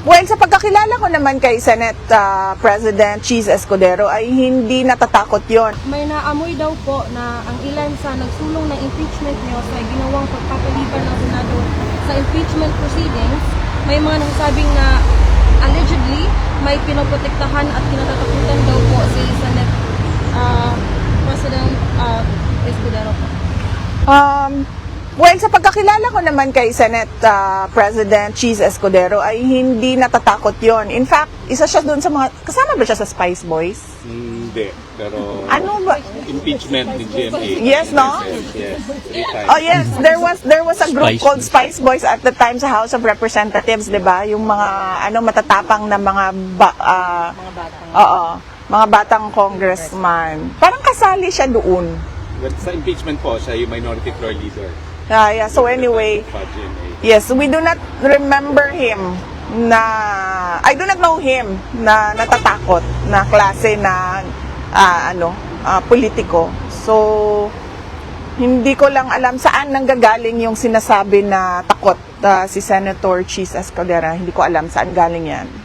Well, sa pagkakilala ko naman kay Senate ah, President Cheese Escudero ay hindi natatakot yon. May naamoy daw po na ang ilan sa nagsulong ng impeachment niyo sa ginawang pagpapaliban ng Senado sa impeachment proceedings, may mga nagsasabing na allegedly may pinoprotektahan at kinatatakutan daw po si Senate ah, President ah, Escudero po. Um, well, sa pagkakilala ko naman kay Senate ah, President Cheese Escudero ay hindi natatakot yon. In fact, isa siya doon sa mga, kasama ba siya sa Spice Boys? Hindi, pero Ano ba? impeachment ni GMA. Yes, no? Yes. Oh yes, there was there was a group Spice called. Spice Boys at the time sa House of Representatives, 'di ba? Yung mga ano matatapang na mga ba, ah, Mga bata. oo, mga batang congressman. Parang kasali siya doon. But sa impeachment po, siya yung minority floor leader. Yeah, yeah. So anyway, yes, we do not remember him na I do not know him na natatakot na klase na ah, ano, ah, politiko. So hindi ko lang alam saan nanggagaling yung sinasabi na takot ah, si Senator Cheese Escalera. Hindi ko alam saan galing yan.